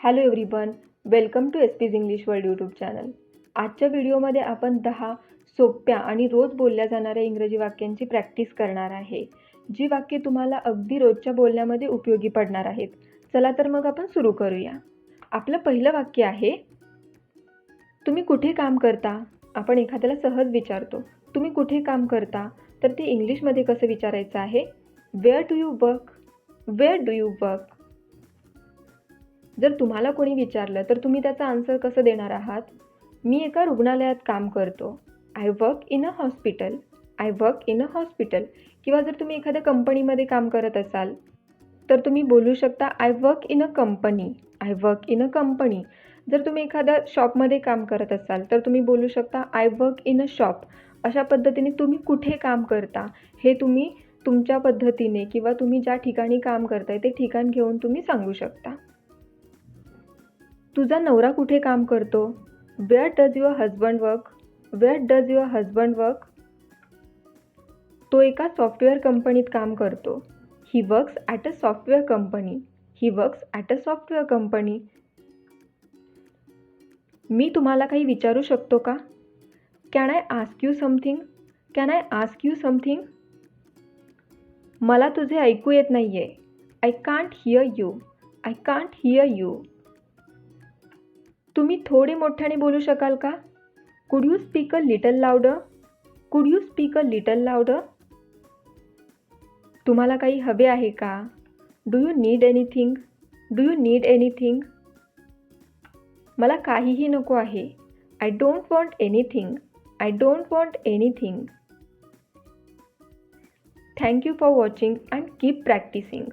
Hello everyone welcome to S P's English world YouTube channel आजच्या व्हिडिओमध्ये आपण दहा सोप्या आणि रोज बोलल्या जाणाऱ्या इंग्रजी वाक्यांची प्रॅक्टिस करणार आहे जी वाक्ये तुम्हाला अगदी रोजच्या बोलण्यामध्ये उपयोगी पडणार आहेत. चला तर मग आपण सुरू करूया. आपलं पहिलं वाक्य आहे तुम्ही कुठे काम करता? आपण एखाद्याला सहज विचारतो तुम्ही कुठे काम करता? तर ते इंग्लिशमध्ये कसं विचारायचं आहे where do you work where do you work जर तुम्हाला कोणी विचारलं तर तुम्ही त्याचा आन्सर कसं देणार आहात? मी एका रुग्णालयात काम करतो. I work in a hospital I work in a hospital किंवा जर तुम्ही एखाद्या कंपनीमध्ये काम करत असाल तर तुम्ही बोलू शकता I work in a company I work in a company जर तुम्ही एखाद्या शॉपमध्ये काम करत असाल तर तुम्ही बोलू शकता I work in a shop अशा पद्धतीने तुम्ही कुठे काम करता हे तुम्ही तुमच्या पद्धतीने किंवा तुम्ही ज्या ठिकाणी काम करताय ते ठिकाण घेऊन तुम्ही सांगू शकता. तुझा नवरा कुठे काम करतो? Where does your husband work where does your husband work तो एका सॉफ्टवेअर कंपनीत काम करतो. He works at a software company he works at a software company मी तुम्हाला काही विचारू शकतो का? Can I ask you something can I ask you something मला तुझे ऐकू येत नाही आहे I can't hear you I can't hear you तुम्ही थोडे मोठ्याने बोलू शकाल का? Could you speak a little loud could you speak a little loud तुम्हाला काही हवे आहे का? Do you need anything do you need anything मला काहीही नको आहे. I don't want anything I don't want anything thank you for watching and keep practising